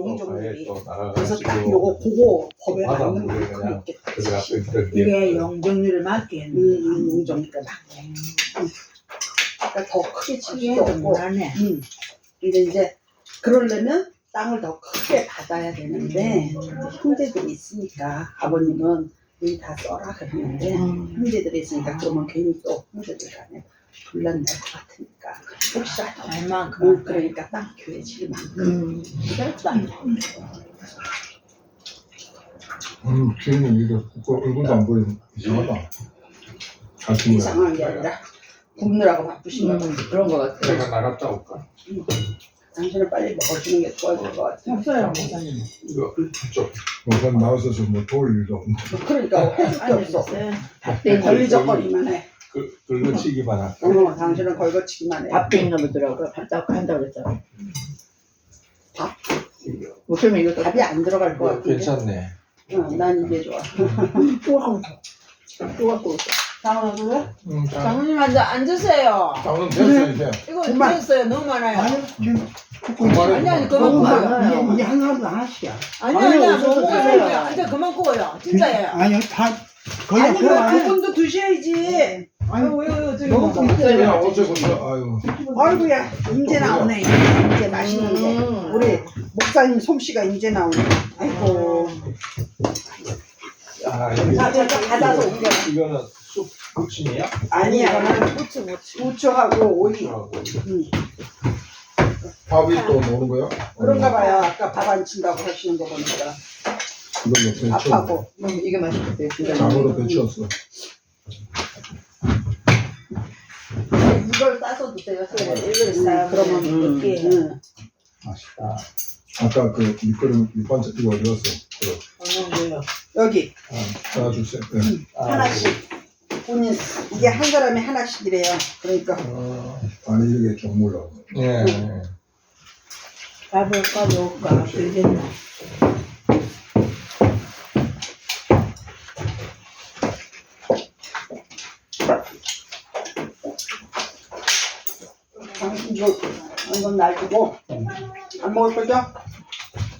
용적률이. 또 그래서 딱 요거 보고 법에 맞는 만큼 있겠다. 이게 용적률을 맞게 음, 음, 용적률을 막. 그러니까 더 크게 칠 수도 없고. 못하네. 음. 근데 이제 그러려면 땅을 더 크게 받아야 되는데 형제들이 있으니까 아버님은 여기 다 써라 그러는데 음. 형제들이 있으니까 그러면 괜히 또 형제들 간에 분란 날것 같으니까 혹시라도 얼만큼. 음, 그러니까 땅 교회 질 만큼 음. 그렇다. 음, 주인은 이게 그 얼굴도 안 보이는 이상하다. 같은 거야. 이상한 게 아니라 굽느라고 바쁘신 거 음, 그런 거 같아. 내가 나갔다 올까? 당신은 빨리 먹어주는 게 도와줄 것 같아. 없어요, 목사님. 이거 그쪽 우선 나와서서 뭐 도울 일도 없네. 그러니까 해줄 게 없어. 걸리적거리만 해. 그 긁어치기만 할 어, 당신은 걸거치기만 해. 밥대 있나 보더라고. 밥다고 한다고 그랬잖아. 밥? 목사님 이거 밥이 안 들어갈 것거 같은데. 괜찮네 응, 난 이게 좋아. 또 또 갖고 있어. 장훈아 그래? 음, 장, 장모님 앉아 앉으세요. 장은 됐어 이제. 이거 그만. 됐어요. 너무 많아요. 아니 지금. 아니 아니 너무 그만 구워요. 많아요. 이게, 이게 하나도 하나씩이야. 아니 아니, 아니 너무 돼요. 구워요. 앉아 그만 구워요. 진짜예요. 아니 다 거의 아니 왜안 해. 그분도 드셔야지. 아니 왜요 저기 너무 뭐. 야 어째서 아유. 아이고야 이제 나오네. 이제 맛있는 게. 음. 우리 목사님 솜씨가 이제 나오네. 아이고. 아 이게 자, 자, 자, 받아서 옮겨. 이거는 쑥 부침이야? 아니야. 무치 무치. 부추하고 오이. 하고 응. 밥이 또 노는 거야? 그런가 봐요. 아까 밥 안 친다고 하시는 거 보니까. 이걸로 배쳐. 밥하고. 음, 이게 맛있겠다. 진짜. 장으로 배치웠어. 이걸 따서 드세요. 이걸 싸. 그러면 음. 이렇게. 응. 맛있다 아까 그 밑그릇 밑반찬 이거 어디 갔어? 그거 거요? 여기 아, 따주세요. 네. 아, 하나씩. 본인 이게 한 사람이 하나씩이래요. 그러니까 어, 아니 이게 좀 몰라고. 예 밥을 까먹을까? 되겠나? 당신 이거 이건 놔두고 안 먹을 거죠?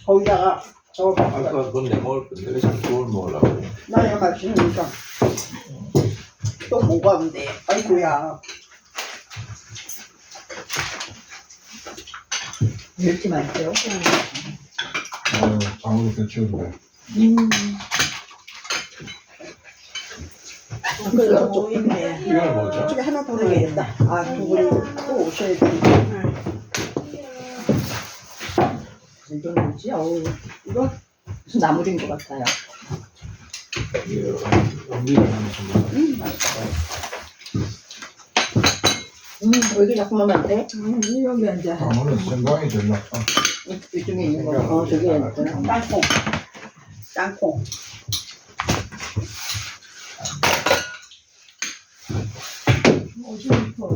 거기다가 저거 아까 그건 내 먹을 건데 왜 자꾸 그걸 먹으려고 나야 맛있으니까 또 뭐가 근데 아이고야 멸치 맛있어요. 어, 장으로 배치워도 돼. 그래서 오인데 이건 뭐죠? 저쪽에 하나 더 넣어야겠다 아두 분이 또 오셔야 돼 이거 뭐지? 어우, 이거 무슨 나물인 것 같아요. 음 맛있어 음, 왜 이렇게 자꾸 먹으면 안 돼? 여기 앉아. 장어는 생강이 제일 낫다. 이- 이쪽에 있는 거. 어, 저기에 있구나. 땅콩 땅콩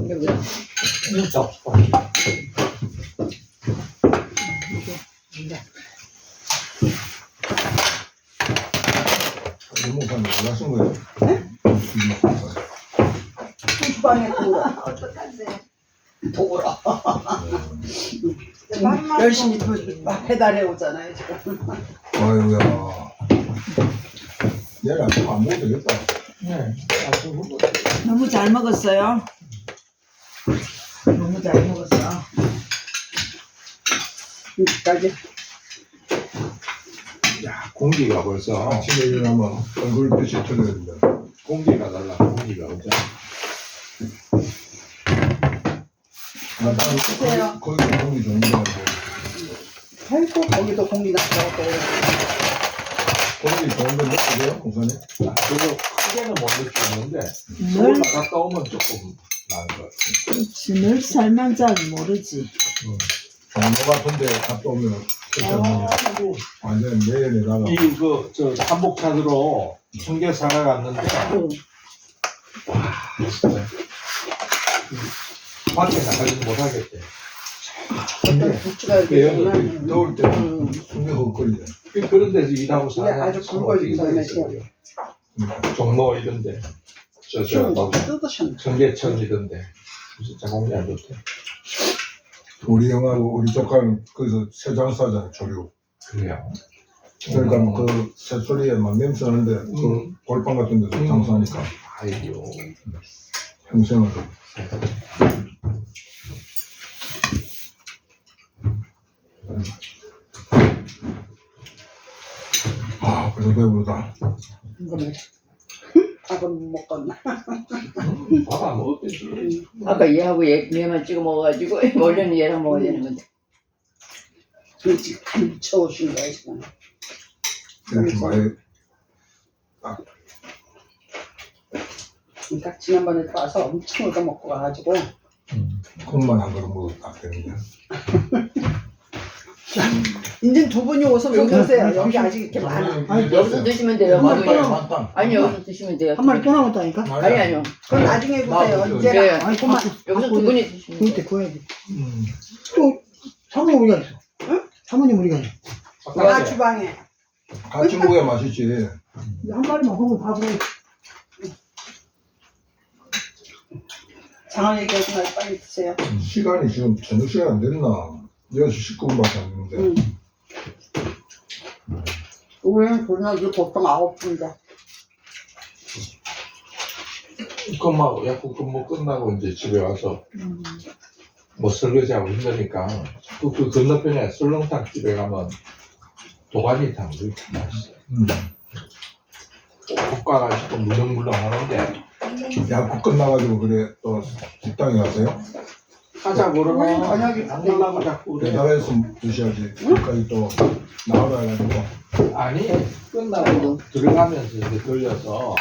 이게 뭐야? 진짜 없어 이모가 몰라신 거예요? 네? 이모가. 주방에 돌아 돌아 열심히 도- 배달해 오잖아요 지금 아유야. 얘를 안 먹어도 되겠다. 네 너무 잘 먹었어요. 너무 잘 먹었어. 여기까지 야 공기가 벌써 아침에 일어나면 얼굴빛이 틀려야 된다. 공기가 달라 공기가 그죠? 나 나는 드세요. 거기 거기 공기 좋은데 뭐 아이고 거기도 공기 났다고 공기 좋은데 먹어요, 우선이? 아, 그거 크게는 못 느끼는데 늘 서울 나갔다 오면 조금 나은 것 같아. 그렇지. 늘 살만 잘 모르지. 종로 같은데 갔다 오면 뭐 완전 내연에다가. 이그 저 한복차들로 청계사가 갔는데 진짜 밖에 나가지도 못하겠대 어떤 부추가 여기 더울 때는 숨이 헉거리네. 그런 데서 일하고 사는 아주 다음에 사겠어요? 종로 이런데 저저 뜯으셨네 청계천이던데 진짜 공기 안 좋대 우리 형하고 우리 조카는 거기서 세장 사잖아, 조류. 그래요. 그러니까 그 새소리에 막 냄새 나는데 그 골방 같은 데서 음. 장사하니까 아이고. 평생을 아 벌써 배부르다 밥은 못 먹었나? 밥안 먹었지. 아까 얘하고 얘, 얘만 찍어 먹어가지고 원래는 얘랑 먹어야 되는 건데. 지금 쳐오신 거야 지금. 이렇게 많이 그러니까 지난번에 와서 엄청 얻어 먹고 가가지고 콩만 한 그릇 먹어도 딱 되는데 이제 두 분이 오서 좀 드세요. 여기 아직 이렇게 많아. 아니, 여기서 드시면 돼요. 많이 먹으면. 많다 아니, 여기서 드시면 돼요. 한 마리 또 남았다니까? 아니, 아니요. 그건 나중에 보세요. 이제 네. 아니, 그만. 여기서 두 분이 드시면 돼요. 그때 구해야지. 음. 또, 사모님 우리가 있어. 응? 사모님 우리가 있어. 나 주방에. 같이 먹어야 맛있지 한 마리만 하고 밥으 장을 얘기하지 말고 빨리 드세요. 시간이 지금 저녁 시간 안 됐나 6시 19분밖에 안 됐는데 응. 우리는 저녁이 보통 9분인데. 그막 약국 근무 끝나고 이제 집에 와서 뭐 설거지하고 힘드니까 그, 그 건너편에 설렁탕 집에 가면 도가니탕 이렇게 맛있어요. 음. 국가가 조금 물렁물렁 하는데 야구 끝나가지고 그래 또 식당에 가세요? 하자 그러면 저녁이 안 가려고 자꾸 그래. 배달해서 드셔야지 여기까지 또 나오라 해가지고 아니 끝나고 들어가면서 이제 들려서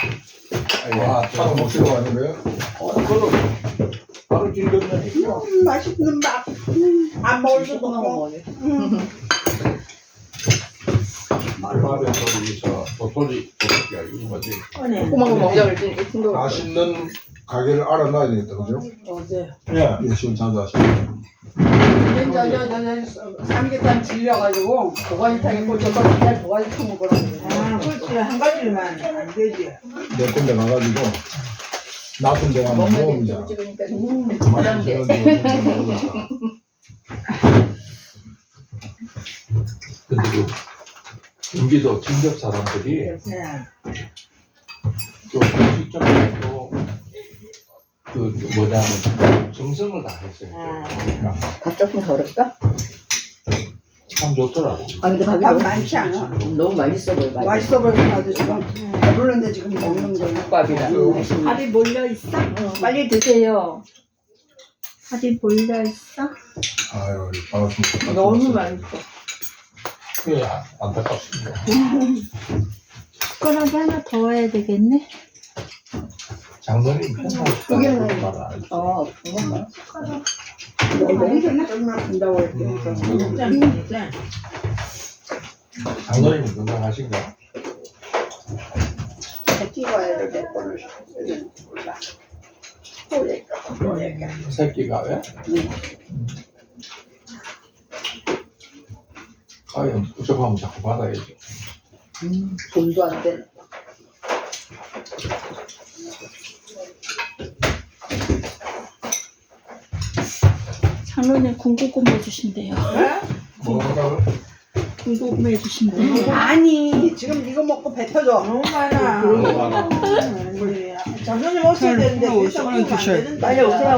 아 차로 모시러 가는 거예요? 어, 그럼 바로 길 건너니까 음, 맛있는 밥. 음, 안 먹을 없고. 먹어요. 음. 말밥에서 여기서 도토리 도토리가 이 뭐지 꺼내. 조그만 거 먹자 그랬더니 큰 거. 맛있는 가게를 알아놔야 되겠다 그죠? 어제. 예 예 지금 자주 하시는 저저저 삼계탕 질려가지고 도가니탕에 꽂혀서 맨날 도가니탕 먹으라고. 아, 그렇지. 한 가지만 안 되지. 몇 군데 가가지고 놔둔 데가 뭐 먹는 먹으면 게 이제 찍으니까 맛있는 부담돼. 근데 그 경기도 진접 사람들이 네. 또 음식점에도 그 뭐냐면 정성을 다했어요. 아. 그러니까 밥 조금 덜을까? 참 좋더라고. 아, 근데 밥이 밥 너무, 많지 않아. 너무 맛있어 보여. 맛있어 보여서 나도 지금 배부른데 지금 먹는 거야. 밥이라. 맛있네. 밥이 몰려 있어? 응, 빨리 드세요. 밥이 몰려 있어? 아유 반갑습니다 너무 맛있어. 그게 안- 안타깝습니다. 숟가락이 하나 더 해야 되겠네. 안 했어. 어, 했더니. 짠, 짠. 장모님 건강하신가? 찍어야 몰라. 새끼가 왜? 네. 아유 부족하면 자꾸 받아야지. 돈도 안 돼. 장로님 군고구마 해주신대요. 뭐가 군고구마 해주신대요. 아니 지금 이거 먹고 뱉어줘. 너무 많아. 그런 거 많아. 음, 우리 장로님 오셔야 되는데 드셔야 되는데. 빨리 오세요.